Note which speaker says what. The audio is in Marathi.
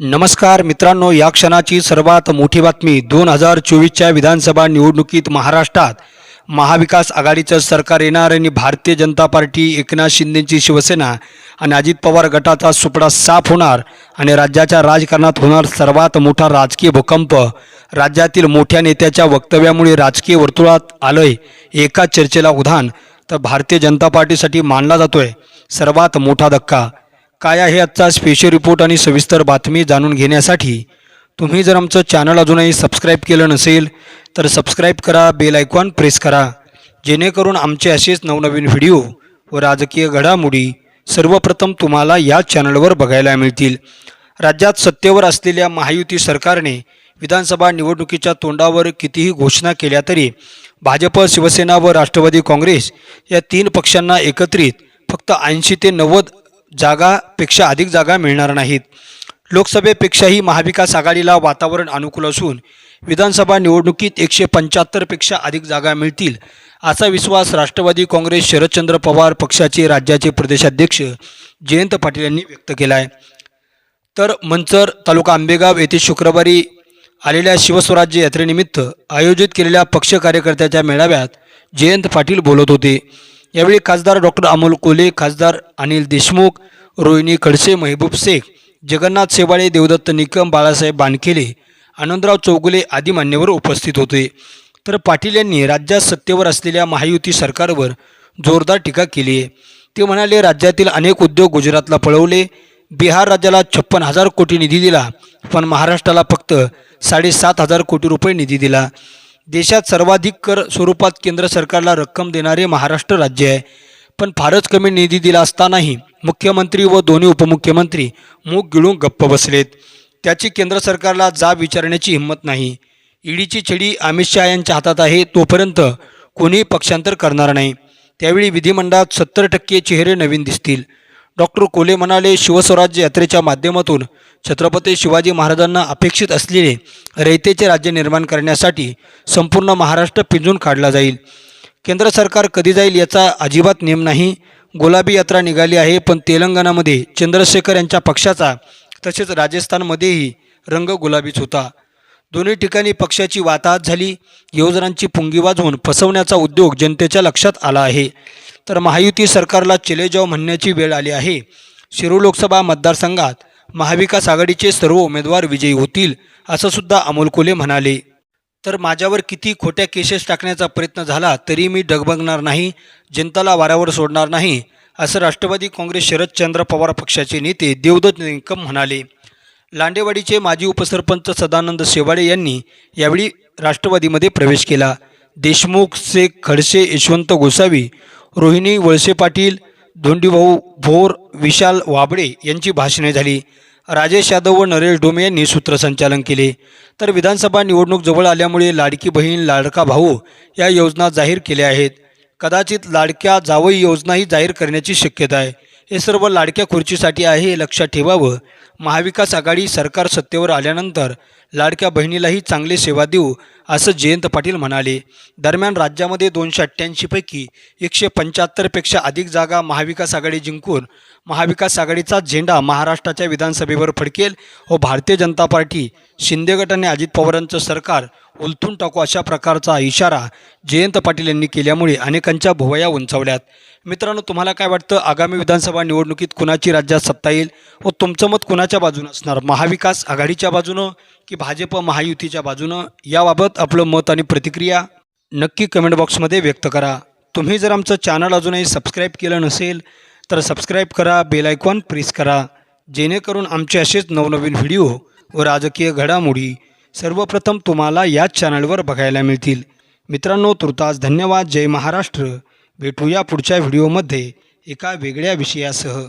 Speaker 1: नमस्कार मित्रांनो या क्षणाची सर्वात मोठी बातमी दोन हजार चोवीसच्या विधानसभा निवडणुकीत महाराष्ट्रात महाविकास आघाडीचं सरकार येणार आणि भारतीय जनता पार्टी एकनाथ शिंदेची शिवसेना आणि अजित पवार गटाचा सुपडा साफ होणार आणि राज्याच्या राजकारणात होणार सर्वात मोठा राजकीय भूकंप. राज्यातील मोठ्या नेत्याच्या वक्तव्यामुळे राजकीय वर्तुळात आलंय एका चर्चेला उधाण. तर भारतीय जनता पार्टीसाठी मानला जातोय सर्वात मोठा धक्का. काय आहे आजचा स्पेशल रिपोर्ट आणि सविस्तर बातमी जाणून घेण्यासाठी? तुम्ही जर आमचं चॅनल अजूनही सबस्क्राईब केलं नसेल तर सबस्क्राईब करा बेल आयकॉन प्रेस करा. जेणेकरून आमचे असेच नवनवीन व्हिडिओ व राजकीय घडामोडी सर्वप्रथम तुम्हाला या चॅनलवर बघायला मिळतील. राज्यात सत्तेवर असलेल्या महायुती सरकारने विधानसभा निवडणुकीच्या तोंडावर कितीही घोषणा केल्या तरी भाजप शिवसेना व राष्ट्रवादी काँग्रेस या तीन पक्षांना एकत्रित फक्त ऐंशी ते नव्वद जागापेक्षा अधिक जागा मिळणार नाहीत. लोकसभेपेक्षाही महाविकास आघाडीला वातावरण अनुकूल असून विधानसभा निवडणुकीत एकशे पंच्याहत्तरपेक्षा अधिक जागा मिळतील असा विश्वास राष्ट्रवादी काँग्रेस शरदचंद्र पवार पक्षाचे राज्याचे प्रदेशाध्यक्ष जयंत पाटील यांनी व्यक्त केला आहे तर मंचर तालुका आंबेगाव येथे शुक्रवारी आलेल्या शिवस्वराज्य यात्रेनिमित्त आयोजित केलेल्या पक्ष कार्यकर्त्याच्या मेळाव्यात जयंत पाटील बोलत होते. यावेळी खासदार डॉक्टर अमोल कोले खासदार अनिल देशमुख रोहिणी खडसे महबूब शेख जगन्नाथ शेवाळे देवदत्त निकम बाळासाहेब बानखेले आनंदराव चौगुले आदी मान्यवर उपस्थित होते. तर पाटील यांनी राज्यात सत्तेवर असलेल्या महायुती सरकारवर जोरदार टीका केली आहे. ते म्हणाले राज्यातील अनेक उद्योग गुजरातला पळवले. बिहार राज्याला छप्पन हजार कोटी निधी दिला पण महाराष्ट्राला फक्त साडेसात हजार कोटी रुपये निधी दिला. देशात सर्वाधिक कर स्वरूपात केंद्र सरकारला रक्कम देणारे महाराष्ट्र राज्य आहे. पण फारच कमी निधी दिला असतानाही मुख्यमंत्री व दोन्ही उपमुख्यमंत्री मूग गिळून गप्प बसलेत. त्याची केंद्र सरकारला जाब विचारण्याची हिंमत नाही. ईडीची छडी अमित शहा यांच्या हातात आहे तोपर्यंत कोणीही पक्षांतर करणार नाही. त्यावेळी विधिमंडळात सत्तर टक्के चेहरे नवीन दिसतील. डॉक्टर कोले म्हणाले शिवस्वराज्य यात्रेच्या माध्यमातून छत्रपती शिवाजी महाराजांना अपेक्षित असलेले रयतेचे राज्य निर्माण करण्यासाठी संपूर्ण महाराष्ट्र पिंजून काढला जाईल. केंद्र सरकार कधी जाईल याचा अजिबात नेम नाही. गुलाबी यात्रा निघाली आहे पण तेलंगणामध्ये चंद्रशेखर यांच्या पक्षाचा तसेच राजस्थानमध्येही रंग गुलाबीच होता. दोन्ही ठिकाणी पक्षाची वाताहत झाली योजनांची पुंगी वाजवून फसवण्याचा उद्योग जनतेच्या लक्षात आला आहे. तर महायुती सरकारला चलेजाव म्हणण्याची वेळ आली आहे. शिरूर लोकसभा मतदारसंघात महाविकास आघाडीचे सर्व उमेदवार विजयी होतील असं सुद्धा अमोल कोले म्हणाले. तर माझ्यावर किती खोट्या केसेस टाकण्याचा प्रयत्न झाला तरी मी डगबगणार नाही जनताला वाऱ्यावर सोडणार नाही असं राष्ट्रवादी काँग्रेस शरदचंद्र पवार पक्षाचे नेते देवदत्त निकम म्हणाले. लांडेवाडीचे माजी उपसरपंच सदानंद शेवाळे यांनी यावेळी राष्ट्रवादीमध्ये प्रवेश केला. देशमुख शेख खडसे यशवंत गोसावी रोहिणी वळसे पाटील धोंडीभाऊ भोर विशाल वाबडे यांची भाषणे झाली. राजेश यादव व नरेश डोमे यांनी सूत्रसंचालन केले. तर विधानसभा निवडणूक जवळ आल्यामुळे लाडकी बहीण लाडका भाऊ या योजना जाहीर केल्या आहेत. कदाचित लाडक्या जावई योजनाही जाहीर करण्याची शक्यता आहे. हे सर्व लाडक्या खुर्चीसाठी आहे हे लक्षात ठेवावं. महाविकास आघाडी सरकार सत्तेवर आल्यानंतर लाडक्या बहिणीलाही चांगली सेवा देऊ असं जयंत पाटील म्हणाले. दरम्यान राज्यामध्ये दोनशे अठ्ठ्याऐंशीपैकी एकशे पंच्याहत्तरपेक्षा अधिक जागा महाविकास आघाडी जिंकून महाविकास आघाडीचा झेंडा महाराष्ट्राच्या विधानसभेवर फडकेल व भारतीय जनता पार्टी शिंदे गट आणि अजित पवारांचं सरकार उलथून टाकू अशा प्रकारचा इशारा जयंत पाटील यांनी केल्यामुळे अनेकांच्या भुवया उंचावल्यात. मित्रांनो तुम्हाला काय वाटतं? आगामी विधानसभा निवडणुकीत कुणाची राज्यात सत्ता येईल व तुमचं मत कुणाच्या बाजूनं असणार? महाविकास आघाडीच्या बाजूनं की भाजप महायुतीच्या बाजूनं याबाबत आपलं मत आणि प्रतिक्रिया नक्की कमेंट बॉक्समध्ये व्यक्त करा. तुम्ही जर आमचं चॅनल अजूनही सबस्क्राईब केलं नसेल तर सबस्क्राईब करा बेल आयकॉन प्रेस करा. जेणेकरून आमचे असेच नवनवीन व्हिडिओ व राजकीय घडामोडी सर्वप्रथम तुम्हाला याच चॅनलवर बघायला मिळतील. मित्रांनो तुर्तास धन्यवाद. जय महाराष्ट्र. भेटूया पुढच्या व्हिडिओमध्ये एका वेगळ्या विषयासह.